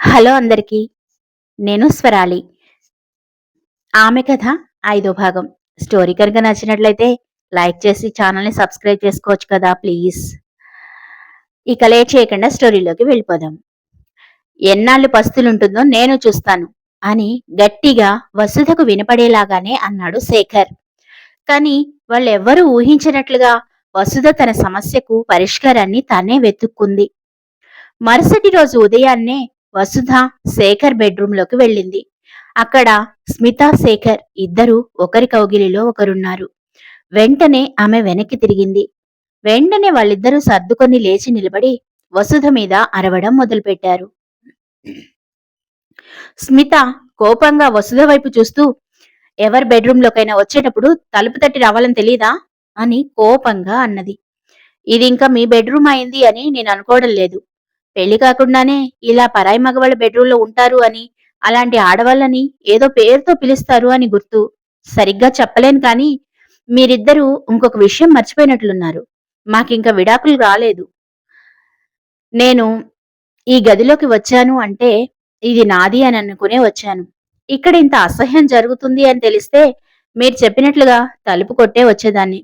Hello అందరికీ నేను స్వరాలి. ఆమె కథ ఐదో భాగం. స్టోరీ కనుక నచ్చినట్లయితే లైక్ చేసి ఛానల్ని సబ్స్క్రైబ్ చేసుకోవచ్చు కదా ప్లీజ్. ఇక లేట్ చేయకుండా స్టోరీలోకి వెళ్ళిపోదాం. ఎన్నాళ్ళు పస్తులుంటుందో నేను చూస్తాను అని గట్టిగా వసుధకు వినపడేలాగానే అన్నాడు శేఖర్. కానీ వాళ్ళెవ్వరూ ఊహించినట్లుగా వసుధ తన సమస్యకు పరిష్కారాన్ని తానే వెతుక్కుంది. మరుసటి రోజు ఉదయాన్నే వసుధ శేఖర్ బెడ్రూంలోకి వెళ్ళింది. అక్కడ స్మిత శేఖర్ ఇద్దరూ ఒకరి కౌగిలిలో ఒకరున్నారు. వెంటనే ఆమె వెనక్కి తిరిగింది. వెంటనే వాళ్ళిద్దరూ సర్దుకొని లేచి నిలబడి వసుధ మీద అరవడం మొదలుపెట్టారు. స్మిత కోపంగా వసుధ వైపు చూస్తూ ఎవరి బెడ్రూంలోకైనా వచ్చేటప్పుడు తలుపు తట్టి రావాలని తెలీదా? అని కోపంగా అన్నది. ఇది ఇంకా మీ బెడ్రూమ్ అయింది అని నేను అనుకోవడం లేదు. పెళ్ళి కాకుండానే ఇలా పరాయి మగవాళ్ళ బెడ్రూమ్లో ఉంటారు అని అలాంటి ఆడవాళ్ళని ఏదో పేరుతో పిలుస్తారు అని గుర్తు సరిగ్గా చెప్పలేను కానీ మీరిద్దరూ ఇంకొక విషయం మర్చిపోయినట్లున్నారు. మాకింకా విడాకులు రాలేదు. నేను ఈ గదిలోకి వచ్చాను అంటే ఇది నాది అని అనుకునే వచ్చాను. ఇక్కడ ఇంత అసహ్యం జరుగుతుంది అని తెలిస్తే మీరు చెప్పినట్లుగా తలుపు కొట్టే వచ్చేదాన్ని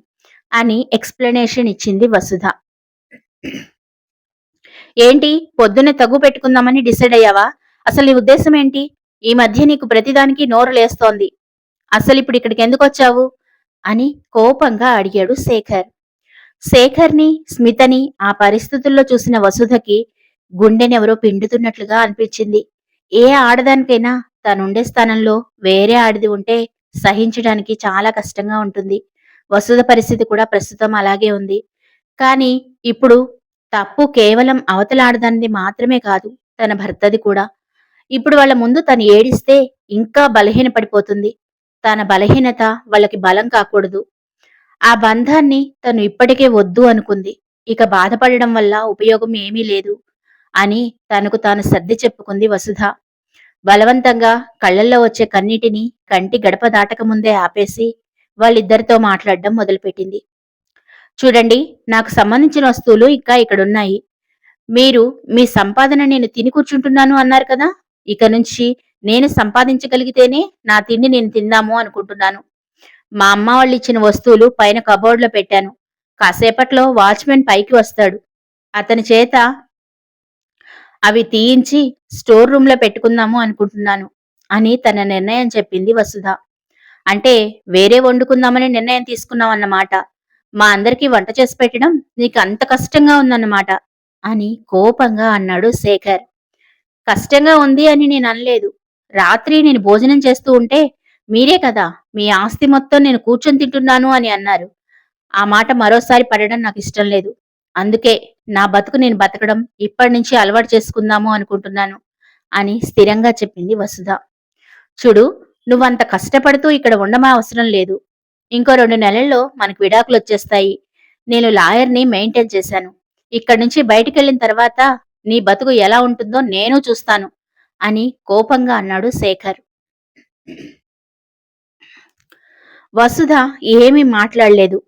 అని ఎక్స్ప్లెనేషన్ ఇచ్చింది వసుధ. ఏంటి? పొద్దున్నే తగ్గు పెట్టుకుందామని డిసైడ్ అయ్యావా? అసలు నీ ఉద్దేశం ఏంటి? ఈ మధ్య నీకు ప్రతిదానికి నోరు లేస్తోంది. అసలు ఇప్పుడు ఇక్కడికి ఎందుకు వచ్చావు? అని కోపంగా అడిగాడు శేఖర్. శేఖర్ని స్మితని ఆ పరిస్థితుల్లో చూసిన వసుధకి గుండెనెవరో పిండుతున్నట్లుగా అనిపించింది. ఏ ఆడదానికైనా తనుండే స్థానంలో వేరే ఆడిది ఉంటే సహించడానికి చాలా కష్టంగా ఉంటుంది. వసుధ పరిస్థితి కూడా ప్రస్తుతం అలాగే ఉంది. కానీ ఇప్పుడు తప్పు కేవలం అవతలాడదానిది మాత్రమే కాదు తన భర్తది కూడా. ఇప్పుడు వాళ్ళ ముందు తను ఏడిస్తే ఇంకా బలహీన పడిపోతుంది. తన బలహీనత వాళ్ళకి బలం కాకూడదు. ఆ బంధాన్ని తను ఇప్పటికే వద్దు అనుకుంది. ఇక బాధపడడం వల్ల ఉపయోగం ఏమీ లేదు అని తనకు తాను సర్ది చెప్పుకుంది వసుధ. బలవంతంగా కళ్ళల్లో వచ్చే కన్నీటిని కంటి గడప దాటక ముందే ఆపేసి వాళ్ళిద్దరితో మాట్లాడడం మొదలుపెట్టింది. చూడండి నాకు సంబంధించిన వస్తువులు ఇంకా ఇక్కడున్నాయి. మీరు మీ సంపాదన నేను తిని కూర్చుంటున్నాను అన్నారు కదా? ఇక నుంచి నేను సంపాదించగలిగితేనే నా తిండి నేను తిందాము అనుకుంటున్నాను. మా అమ్మ వాళ్ళు ఇచ్చిన వస్తువులు పైన కబోర్డ్లో పెట్టాను. కాసేపట్లో వాచ్మెన్ పైకి వస్తాడు. అతని చేత అవి తీయించి స్టోర్ రూమ్లో పెట్టుకుందాము అనుకుంటున్నాను అని తన నిర్ణయం చెప్పింది వసుధ. అంటే వేరే వండుకుందామని నిర్ణయం తీసుకున్నాం అన్నమాట మా అందరికీ వంట చేసి పెట్టడం నీకు అంత కష్టంగా ఉందన్నమాట అని కోపంగా అన్నాడు శేఖర్. కష్టంగా ఉంది అని నేను అనలేదు. రాత్రి నేను భోజనం చేస్తూ ఉంటే మీరే కదా మీ ఆస్తి మొత్తం నేను కూర్చొని తింటున్నాను అని అన్నారు. ఆ మాట మరోసారి పడడం నాకు ఇష్టం లేదు. అందుకే నా బతుకు నేను బతకడం ఇప్పటి నుంచి అలవాటు చేసుకుందాము అనుకుంటున్నాను అని స్థిరంగా చెప్పింది వసుధ. చూడు నువ్వంత కష్టపడుతూ ఇక్కడ ఉండమా అవసరం లేదు. ఇంకో రెండు నెలల్లో మనకు విడాకులు వచ్చేస్తాయి. నేను లాయర్ని మెయింటైన్ చేశాను. ఇక్కడి నుంచి బయటికి వెళ్ళిన తర్వాత నీ బతుకు ఎలా ఉంటుందో నేను చూస్తాను అని కోపంగా అన్నాడు శేఖర్. వసుధ ఏమీ మాట్లాడలేదు.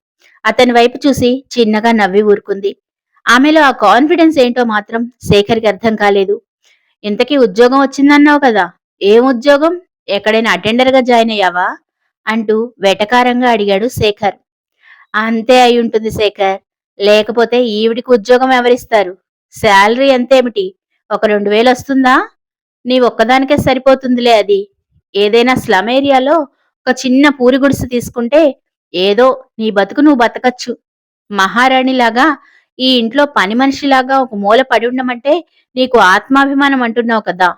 అతని వైపు చూసి చిన్నగా నవ్వి ఊరుకుంది. ఆమెలో ఆ కాన్ఫిడెన్స్ ఏంటో మాత్రం శేఖర్కి అర్థం కాలేదు. ఇంతకీ ఉద్యోగం వచ్చిందన్నావు కదా. ఏం ఉద్యోగం? ఎక్కడైనా అటెండర్గా జాయిన్ అయ్యావా? అంటూ వెటకారంగా అడిగాడు శేఖర్. అంతే అయి ఉంటుంది శేఖర్. లేకపోతే ఈవిడికి ఉద్యోగం ఎవరిస్తారు? శాలరీ ఎంతేమిటి? ఒక రెండు వేలు వస్తుందా? నీ ఒక్కదానికే సరిపోతుందిలే అది. ఏదైనా స్లమ్ ఏరియాలో ఒక చిన్న పూరి గుడిసె తీసుకుంటే ఏదో నీ బతుకు నువ్వు బతకచ్చు. మహారాణిలాగా ఈ ఇంట్లో పని మనిషిలాగా ఒక మూల పడి ఉండమంటే నీకు ఆత్మాభిమానం అంటున్నావు కదా.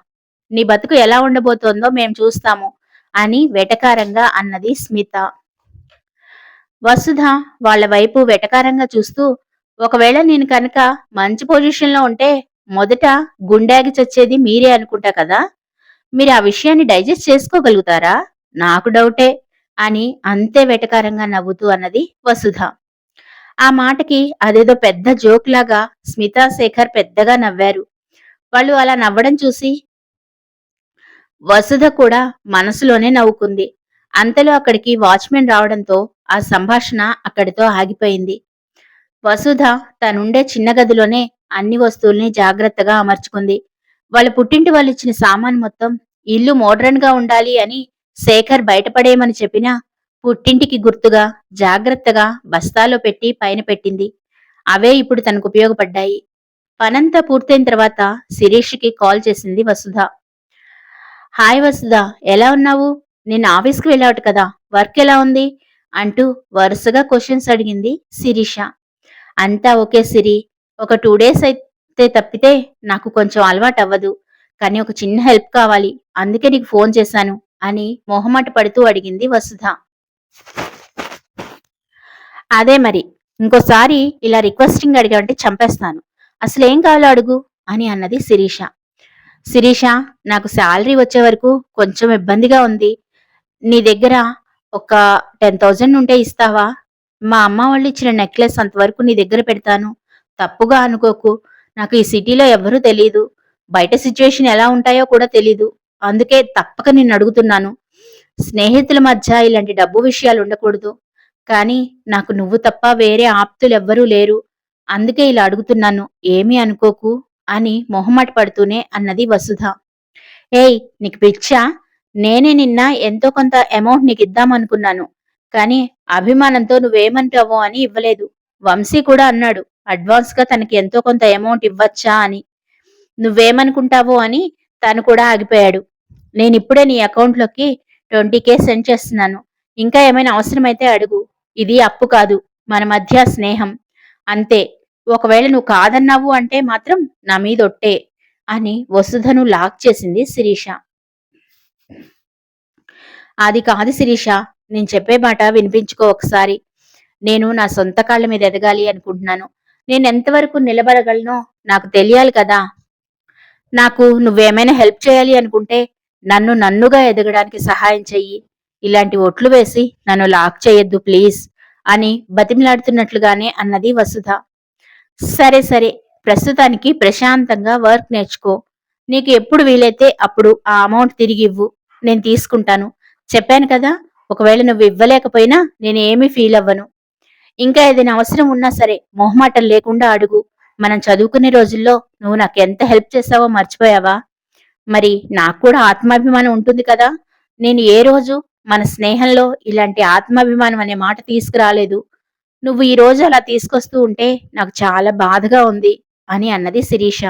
నీ బతుకు ఎలా ఉండబోతోందో మేం చూస్తాము. అని వెటకారంగా అన్నది స్మిత. వసుధ వాళ్ళ వైపు వెటకారంగా చూస్తూ ఒకవేళ నేను కనుక మంచి పొజిషన్లో ఉంటే మొదట గుండెకి చచ్చేది మీరే అనుకుంటా కదా? మీరు ఆ విషయాన్ని డైజెస్ట్ చేసుకోగలుగుతారా? నాకు డౌటే అని అంతే వెటకారంగా నవ్వుతూ అన్నది వసుధ. ఆ మాటకి అదేదో పెద్ద జోక్ లాగా స్మితా శేఖర్ పెద్దగా నవ్వారు. వాళ్ళు అలా నవ్వడం చూసి వసుధ కూడా మనసులోనే నవ్వుకుంది. అంతలో అక్కడికి వాచ్మెన్ రావడంతో ఆ సంభాషణ అక్కడితో ఆగిపోయింది. వసుధ తనుండే చిన్న గదిలోనే అన్ని వస్తువుల్ని జాగ్రత్తగా అమర్చుకుంది. వాళ్ళ పుట్టింటి వాళ్ళు ఇచ్చిన సామాన్ మొత్తం ఇల్లు మోడ్రన్గా ఉండాలి అని శేఖర్ బయటపడేయమని చెప్పినా పుట్టింటికి గుర్తుగా జాగ్రత్తగా బస్తాలో పెట్టి పైన పెట్టింది. అవే ఇప్పుడు తనకు ఉపయోగపడ్డాయి. పనంతా పూర్తయిన తర్వాత శిరీష్కి కాల్ చేసింది వసుధ. హాయ్ వసుధ ఎలా ఉన్నావు? నిన్న ఆఫీస్కి వెళ్ళావు కదా వర్క్ ఎలా ఉంది? అంటూ వరుసగా క్వశ్చన్స్ అడిగింది శిరీష. అంతా ఓకే సిరి ఒక టూ డేస్ అయితే తప్పితే నాకు కొంచెం అలవాటు అవ్వదు కానీ ఒక చిన్న హెల్ప్ కావాలి అందుకే నీకు ఫోన్ చేశాను అని మొహమాట పడుతూ అడిగింది వసుధ. అదే మరి ఇంకోసారి ఇలా రిక్వెస్టింగ్ అడిగామంటే చంపేస్తాను అసలు ఏం కావాలో అడుగు అని అన్నది శిరీష. శిరీష నాకు శాలరీ వచ్చే వరకు కొంచెం ఇబ్బందిగా ఉంది. నీ దగ్గర ఒక టెన్ థౌజండ్ ఉంటే ఇస్తావా? మా అమ్మ వాళ్ళు ఇచ్చిన నెక్లెస్ అంతవరకు నీ దగ్గర పెడతాను. తప్పుగా అనుకోకు. నాకు ఈ సిటీలో ఎవ్వరూ తెలియదు బయట సిచ్యువేషన్ ఎలా ఉంటాయో కూడా తెలీదు. అందుకే తప్పక నిన్ను అడుగుతున్నాను. స్నేహితుల మధ్య ఇలాంటి డబ్బు విషయాలు ఉండకూడదు. కానీ నాకు నువ్వు తప్ప వేరే ఆప్తులు ఎవ్వరూ లేరు. అందుకే ఇలా అడుగుతున్నాను. ఏమీ అనుకోకు. అని మొహమాట పడుతూనే అన్నది వసుధ. ఏయ్ నీకు పిచ్చా? నేనే నిన్న ఎంతో కొంత అమౌంట్ నీకు ఇద్దామనుకున్నాను. కానీ అభిమానంతో నువ్వేమంటావో అని ఇవ్వలేదు. వంశీ కూడా అన్నాడు అడ్వాన్స్గా తనకి ఎంతో కొంత అమౌంట్ ఇవ్వచ్చా? అని. నువ్వేమనుకుంటావో? అని తను కూడా ఆగిపోయాడు. నేను ఇప్పుడే నీ అకౌంట్లోకి ట్వంటీ కే సెండ్ చేస్తున్నాను. ఇంకా ఏమైనా అవసరమైతే అడుగు. ఇది అప్పు కాదు. మన మధ్య స్నేహం. అంతే. ఒకవేళ నువ్వు కాదన్నావు అంటే మాత్రం నా మీద ఒట్టే అని వసుధను లాక్ చేసింది శిరీష. అది కాదు శిరీష నేను చెప్పే మాట వినిపించుకో ఒకసారి. నేను నా సొంత కాళ్ళ మీద ఎదగాలి అనుకుంటున్నాను. నేను ఎంతవరకు నిలబడగలనో నాకు తెలియాలి కదా. నాకు నువ్వేమైనా హెల్ప్ చేయాలి అనుకుంటే నన్ను నన్నుగా ఎదగడానికి సహాయం చెయ్యి. ఇలాంటి ఒట్లు వేసి నన్ను లాక్ చేయొద్దు ప్లీజ్ అని బతిమిలాడుతున్నట్లుగానే అన్నది వసుధ. సరే సరే. ప్రస్తుతానికి ప్రశాంతంగా వర్క్ నేర్చుకో. నీకు ఎప్పుడు వీలైతే అప్పుడు ఆ అమౌంట్ తిరిగి ఇవ్వు. నేను తీసుకుంటాను. చెప్పాను కదా ఒకవేళ నువ్వు ఇవ్వలేకపోయినా నేను ఏమీ ఫీల్ అవ్వను. ఇంకా ఏదైనా అవసరం ఉన్నా సరే మొహమాటం లేకుండా అడుగు. మనం చదువుకునే రోజుల్లో నువ్వు నాకు ఎంత హెల్ప్ చేసావో మర్చిపోయావా? మరి నాకు కూడా ఆత్మాభిమానం ఉంటుంది కదా. నేను ఏ రోజు మన స్నేహంలో ఇలాంటి ఆత్మాభిమానం అనే మాట తీసుకురాలేదు. నువ్వు ఈ రోజు అలా తీసుకొస్తూ ఉంటే నాకు చాలా బాధగా ఉంది అని అన్నది శిరీష.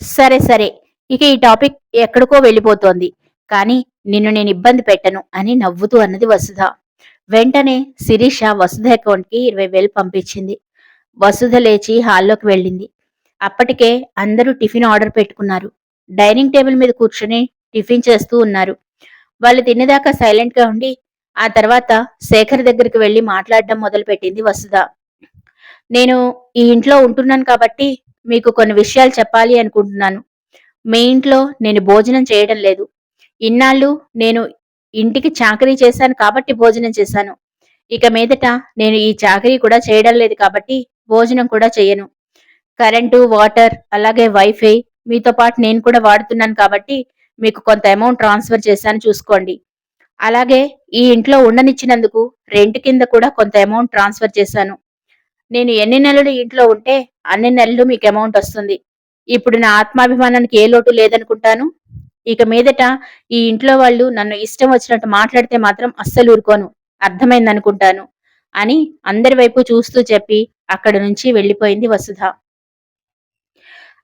సరే సరే. ఇక ఈ టాపిక్ ఎక్కడికో వెళ్ళిపోతోంది. కానీ నిన్ను నేను ఇబ్బంది పెట్టను అని నవ్వుతూ అన్నది వసుధ. వెంటనే శిరీష వసుధ అకౌంట్కి ఇరవై వేలు పంపించింది. వసుధ లేచి హాల్లోకి వెళ్ళింది. అప్పటికే అందరూ టిఫిన్ ఆర్డర్ పెట్టుకున్నారు. డైనింగ్ టేబుల్ మీద కూర్చొని టిఫిన్ చేస్తూ ఉన్నారు. వాళ్ళు తినేదాకా సైలెంట్గా ఉండి ఆ తర్వాత శేఖర్ దగ్గరికి వెళ్ళి మాట్లాడడం మొదలుపెట్టింది వసుధ. నేను ఈ ఇంట్లో ఉంటున్నాను కాబట్టి మీకు కొన్ని విషయాలు చెప్పాలి అనుకుంటున్నాను. మీ ఇంట్లో నేను భోజనం చేయడం లేదు. ఇన్నాళ్ళు నేను ఇంటికి చాకరీ చేశాను కాబట్టి భోజనం చేశాను. ఇక మీదట నేను ఈ చాకరీ కూడా చేయడం లేదు కాబట్టి భోజనం కూడా చేయను. కరెంటు వాటర్ అలాగే వైఫై మీతో పాటు నేను కూడా వాడుతున్నాను కాబట్టి మీకు కొంత అమౌంట్ ట్రాన్స్ఫర్ చేశాను చూసుకోండి. అలాగే ఈ ఇంట్లో ఉండనిచ్చినందుకు రెంట్ కింద కూడా కొంత అమౌంట్ ట్రాన్స్ఫర్ చేశాను. నేను ఎన్ని నెలలు ఇంట్లో ఉంటే అన్ని నెలలు మీకు అమౌంట్ వస్తుంది. ఇప్పుడు నా ఆత్మాభిమానానికి ఏ లోటు లేదనుకుంటాను. ఇక మీదట ఈ ఇంట్లో వాళ్ళు నన్ను ఇష్టం వచ్చినట్టు మాట్లాడితే మాత్రం అస్సలు ఊరుకోను. అర్థమైందనుకుంటాను అని అందరి వైపు చూస్తూ చెప్పి అక్కడి నుంచి వెళ్ళిపోయింది వసుధ.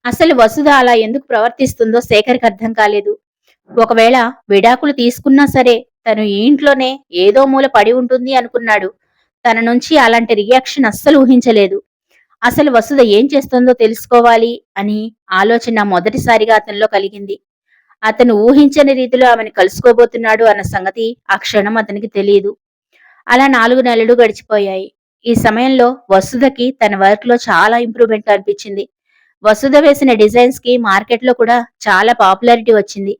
అసలు వసుధ అలా ఎందుకు ప్రవర్తిస్తుందో శేఖర్కి అర్థం కాలేదు. ఒకవేళ విడాకులు తీసుకున్నా సరే తను ఈ ఇంట్లోనే ఏదో మూల పడి ఉంటుంది అనుకున్నాడు. తన నుంచి అలాంటి రియాక్షన్ అస్సలు ఊహించలేదు. అసలు వసుధ ఏం చేస్తుందో తెలుసుకోవాలి అని ఆలోచన మొదటిసారిగా అతనిలో కలిగింది. అతను ఊహించని రీతిలో ఆమెను కలుసుకోబోతున్నాడు అన్న సంగతి ఆ క్షణం అతనికి తెలియదు. అలా నాలుగు నెలలు గడిచిపోయాయి. ఈ సమయంలో వసుధకి తన వర్క్లో చాలా ఇంప్రూవ్మెంట్ అనిపించింది. వసుధ వేసిన డిజైన్స్కి మార్కెట్లో కూడా చాలా పాపులారిటీ వచ్చింది.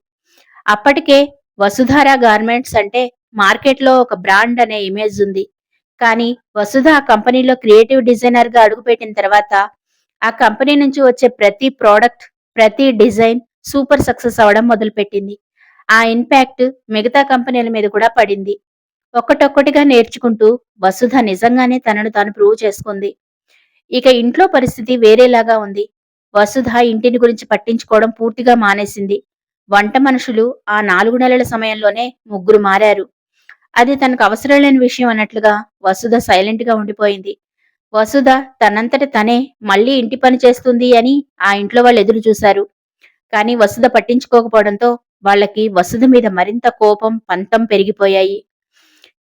అప్పటికే వసుధార గార్మెంట్స్ అంటే మార్కెట్లో ఒక బ్రాండ్ అనే ఇమేజ్ ఉంది. కానీ వసుధ ఆ కంపెనీలో క్రియేటివ్ డిజైనర్గా అడుగుపెట్టిన తర్వాత ఆ కంపెనీ నుంచి వచ్చే ప్రతి ప్రోడక్ట్ ప్రతి డిజైన్ సూపర్ సక్సెస్ అవడం మొదలుపెట్టింది. ఆ ఇంపాక్ట్ మిగతా కంపెనీల మీద కూడా పడింది. ఒక్కటొక్కటిగా నేర్చుకుంటూ వసుధ నిజంగానే తనను తాను ప్రూవ్ చేసుకుంది. ఇక ఇంట్లో పరిస్థితి వేరేలాగా ఉంది. వసుధ ఇంటిని గురించి పట్టించుకోవడం పూర్తిగా మానేసింది. వంట మనుషులు ఆ నాలుగు నెలల సమయంలోనే ముగ్గురు మారారు. అది తనకు అవసరం లేని విషయం అన్నట్లుగా వసుధ సైలెంట్గా ఉండిపోయింది. వసుధ తనంతట తనే మళ్ళీ ఇంటి పని చేస్తుంది అని ఆ ఇంట్లో వాళ్ళు ఎదురు చూశారు. కానీ వసుధ పట్టించుకోకపోవడంతో వాళ్ళకి వసుధ మీద మరింత కోపం పంతం పెరిగిపోయాయి.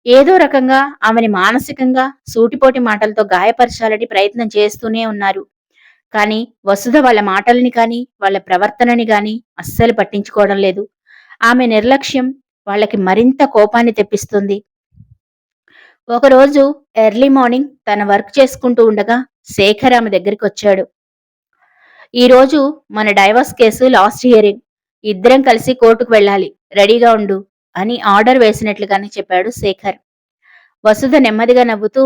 ఏదో రకంగా ఆమెని మానసికంగా సూటిపోటి మాటలతో గాయపరచాలని ప్రయత్నం చేస్తూనే ఉన్నారు. కానీ వసుధ వాళ్ళ మాటలని కానీ వాళ్ళ ప్రవర్తనని కానీ అస్సలు పట్టించుకోవడం లేదు. ఆమె నిర్లక్ష్యం వాళ్ళకి మరింత కోపాన్ని తెప్పిస్తుంది. ఒకరోజు ఎర్లీ మార్నింగ్ తన వర్క్ చేసుకుంటూ ఉండగా శేఖర్ ఆమె దగ్గరికి వచ్చాడు. ఈరోజు మన డైవర్స్ కేసు లాస్ట్ హియరింగ్ ఇద్దరం కలిసి కోర్టుకు వెళ్ళాలి. రెడీగా ఉండు అని ఆర్డర్ వేసినట్లుగానే చెప్పాడు శేఖర్. వసుధ నెమ్మదిగా నవ్వుతూ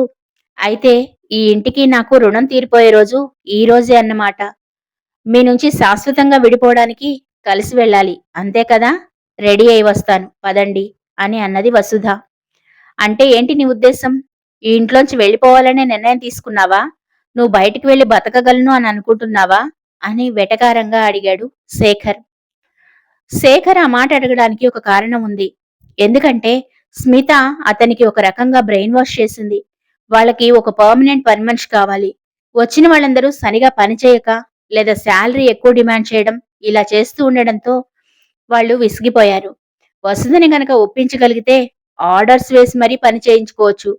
అయితే ఈ ఇంటికి నాకు రుణం తీరిపోయే రోజు ఈ రోజే అన్నమాట. మీ నుంచి శాశ్వతంగా విడిపోవడానికి కలిసి వెళ్ళాలి. అంతే కదా? రెడీ అయి వస్తాను. పదండి అని అన్నది వసుధ. అంటే ఏంటి నీ ఉద్దేశం? ఈ ఇంట్లోంచి వెళ్ళిపోవాలనే నిర్ణయం తీసుకున్నావా? నువ్వు బయటికి వెళ్ళి బతకగలను అని అనుకుంటున్నావా? అని వెటకారంగా అడిగాడు శేఖర్. శేఖర్ ఆ మాట అడగడానికి ఒక కారణం ఉంది. ఎందుకంటే స్మిత అతనికి ఒక రకంగా బ్రెయిన్ వాష్ చేసింది. వాళ్ళకి ఒక పర్మనెంట్ పని మనిషి కావాలి. వచ్చిన వాళ్ళందరూ సరిగా పని చేయక లేదా శాలరీ ఎక్కువ డిమాండ్ చేయడం ఇలా చేస్తూ ఉండడంతో వాళ్ళు విసిగిపోయారు. వసుధని గనక ఒప్పించగలిగితే ఆర్డర్స్ వేసి మరీ పని చేయించుకోవచ్చు.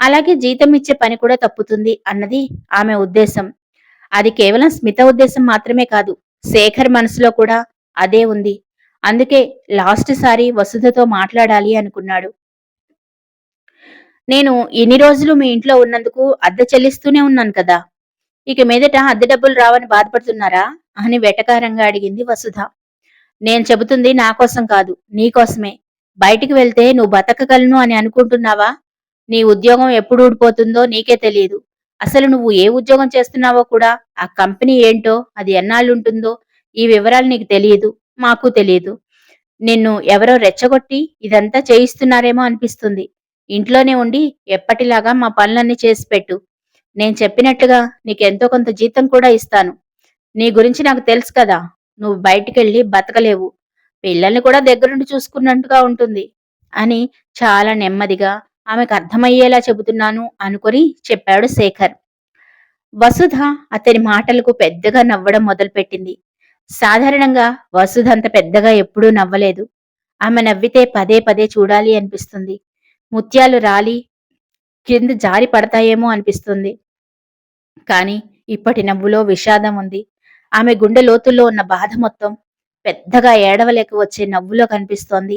అలాగే జీతం ఇచ్చే పని కూడా తప్పుతుంది అన్నది ఆమె ఉద్దేశం. అది కేవలం స్మిత ఉద్దేశం మాత్రమే కాదు శేఖర్ మనసులో కూడా అదే ఉంది. అందుకే లాస్ట్ సారి వసుధతో మాట్లాడాలి అనుకున్నాడు. నేను ఎన్ని రోజులు మీ ఇంట్లో ఉన్నందుకు అద్దె చెల్లిస్తూనే ఉన్నాను కదా. ఇక మీదట అద్దె డబ్బులు రావని బాధపడుతున్నారా? అని వెటకారంగా అడిగింది వసుధ. నేను చెబుతుంది నా కోసం కాదు నీకోసమే బయటికి వెళ్తే నువ్వు బతకగలను అని అనుకుంటున్నావా? నీ ఉద్యోగం ఎప్పుడు ఊడిపోతుందో నీకే తెలియదు. అసలు నువ్వు ఏ ఉద్యోగం చేస్తున్నావో కూడా ఆ కంపెనీ ఏంటో అది ఎన్నాళ్ళుంటుందో ఈ వివరాలు నీకు తెలియదు మాకు తెలియదు. నిన్ను ఎవరో రెచ్చగొట్టి ఇదంతా చేయిస్తున్నారేమో అనిపిస్తుంది. ఇంట్లోనే ఉండి ఎప్పటిలాగా మా పనులన్నీ చేసి పెట్టు. నేను చెప్పినట్టుగా నీకెంతో కొంత జీతం కూడా ఇస్తాను. నీ గురించి నాకు తెలుసు కదా నువ్వు బయటికెళ్ళి బతకలేవు. పిల్లల్ని కూడా దగ్గరుండి చూసుకున్నట్టుగా ఉంటుంది అని చాలా నెమ్మదిగా ఆమెకు అర్థమయ్యేలా చెబుతున్నాను అనుకుని చెప్పాడు శేఖర్. వసుధ అతని మాటలకు పెద్దగా నవ్వడం మొదలుపెట్టింది. సాధారణంగా వసుధ అంత పెద్దగా ఎప్పుడూ నవ్వలేదు. ఆమె నవ్వితే పదే పదే చూడాలి అనిపిస్తుంది. ముత్యాలు రాలి కింద జారి పడతాయేమో అనిపిస్తుంది. కాని ఇప్పటి నవ్వులో విషాదం ఉంది. ఆమె గుండె లోతుల్లో ఉన్న బాధ మొత్తం పెద్దగా ఏడవలేక వచ్చే నవ్వులో కనిపిస్తోంది.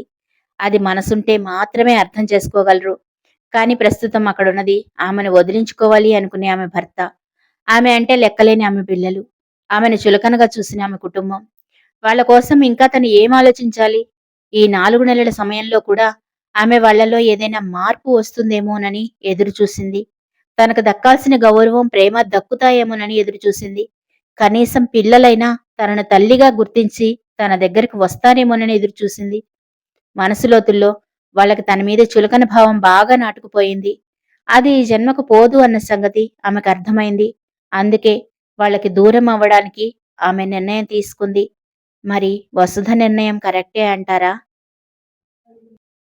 అది మనసుంటే మాత్రమే అర్థం చేసుకోగలరు. కాని ప్రస్తుతం అక్కడున్నది ఆమెను వదిలించుకోవాలి అనుకునే ఆమె భర్త. ఆమె అంటే లెక్కలేని ఆమె పిల్లలు. ఆమెను చులకనగా చూసిన ఆమె కుటుంబం. వాళ్ళ కోసం ఇంకా తను ఏం ఆలోచించాలి? ఈ నాలుగు నెలల సమయంలో కూడా ఆమె వాళ్ళలో ఏదైనా మార్పు వస్తుందేమోనని ఎదురు చూసింది తనకు దక్కాల్సిన గౌరవం ప్రేమ దక్కుతాయేమోనని ఎదురు చూసింది కనీసం పిల్లలైనా తనను తల్లిగా గుర్తించి తన దగ్గరికి వస్తానేమోనని ఎదురు చూసింది మనసులోతుల్లో వాళ్ళకి తన మీద చులకన భావం బాగా నాటుకుపోయింది. అది ఈ జన్మకు పోదు అన్న సంగతి ఆమెకు అర్థమైంది. అందుకే వాళ్ళకి దూరం అవ్వడానికి ఆమె నిర్ణయం తీసుకుంది. మరి వసుధ నిర్ణయం కరెక్టే అంటారా?